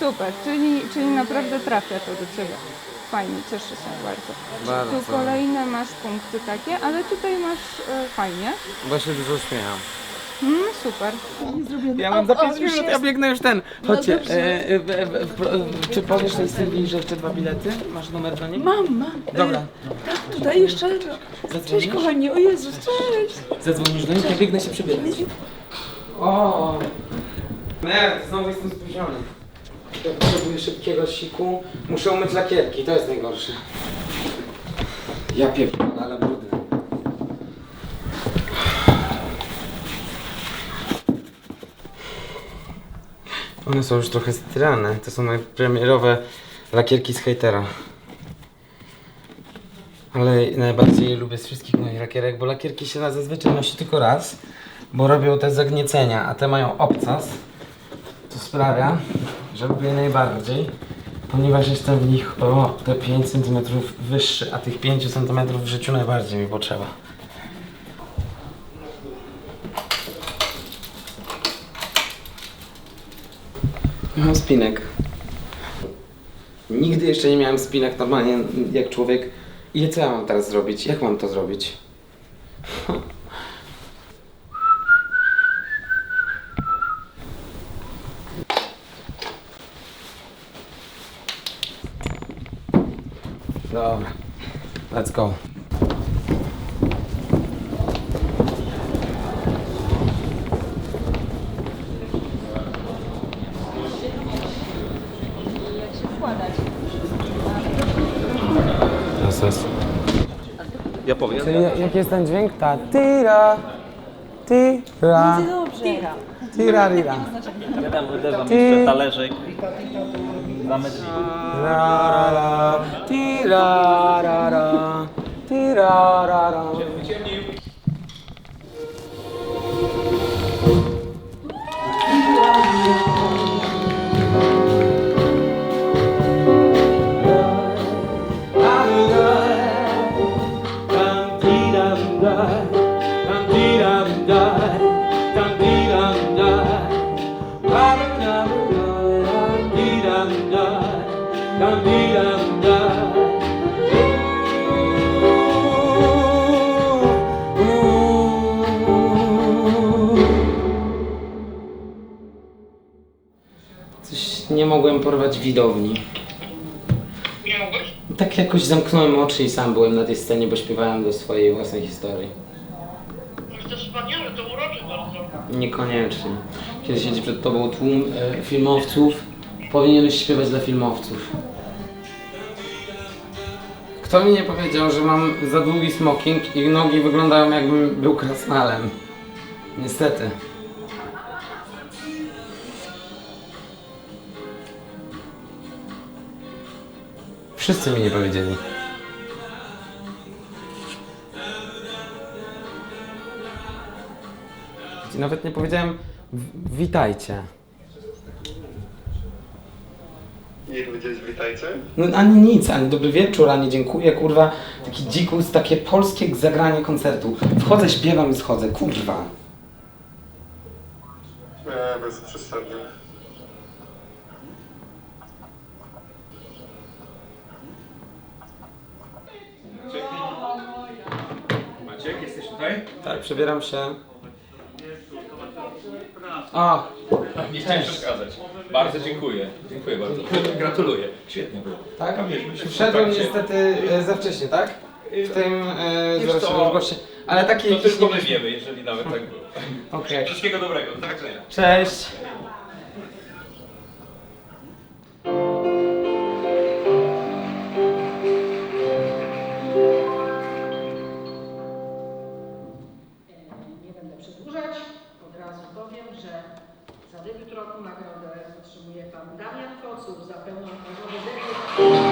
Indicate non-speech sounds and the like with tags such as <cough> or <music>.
Super, czyli, czyli naprawdę trafia to do Ciebie. Fajnie, cieszę się bardzo. Bardzo. Tu kolejne masz punkty takie, ale tutaj masz e, fajnie. Bo się dużo uśmiecham. Mm, super. Ja mam za 5 minut, ja biegnę już ten. Chodźcie, e, e, w- w- w- czy powiesz tej Sylwii, że jeszcze dwa bilety? Masz numer do niej? Mam, mam. Dobra. Tutaj jeszcze. Cześć Zadzwonisz? kochanie, o Jezus, cześć. Zadzwonisz do niej? Ja biegnę się przebierać. O! Nie, znowu jestem spóźniony. Ja potrzebuję szybkiego siku. Muszę umyć lakierki, to jest najgorsze. Ja pierdolę, ale brudne. One są już trochę strane. To są moje premierowe lakierki z hejtera. Ale najbardziej je lubię z wszystkich moich lakierek, bo lakierki się na zazwyczaj nosi tylko raz, bo robią te zagniecenia, a te mają obcas. To sprawia, że lubię najbardziej, ponieważ jestem w nich o te 5 cm wyższy, a tych 5 cm w życiu najbardziej mi potrzeba. Mam spinek. Nigdy jeszcze nie miałem spinek normalnie jak człowiek. I co ja mam teraz zrobić? Jak mam to zrobić? <laughs> Dobra, let's go. Teraz jest. Ja powiem. Czyli jaki jest ten dźwięk? Ta tira, tira, tira, rira. Ja tam uderzam Ty- jeszcze talerzyk. Zamydli. La, la, la, tira, ra, ra, tira, ra, ra. Coś nie mogłem porwać widowni. Nie mogłeś? Tak jakoś zamknąłem oczy i sam byłem na tej scenie, bo śpiewałem do swojej własnej historii. To wspaniale, to urocze bardzo. Niekoniecznie. Kiedy siedzi przed tobą tłum e, filmowców, powinieneś śpiewać dla filmowców. Kto mi nie powiedział, że mam za długi smoking i nogi wyglądają jakbym był krasnalem? Niestety. Wszyscy mi nie powiedzieli. I Nawet nie powiedziałem w- witajcie. Nie powiedziałeś witajcie? No ani nic, ani dobry wieczór, ani dziękuję, kurwa. Taki dzikus, takie polskie zagranie koncertu. Wchodzę, śpiewam i schodzę, kurwa. Nie, bez przesady. Maciek, jesteś tutaj? Tak, przebieram się. O, Nie chciałem przeszkadzać. Bardzo dziękuję. Dziękuję bardzo. Gratuluję. Świetnie było. tak? W Wszedłem kontakcie. niestety e, za wcześnie, tak? W tym, e, Wiesz zaraz co, się rozgłoszę. Ale takie To jakieś tylko nie my wiemy, jeżeli nawet tak było. Okej. Wszystkiego dobrego. Do zobaczenia. Cześć. Za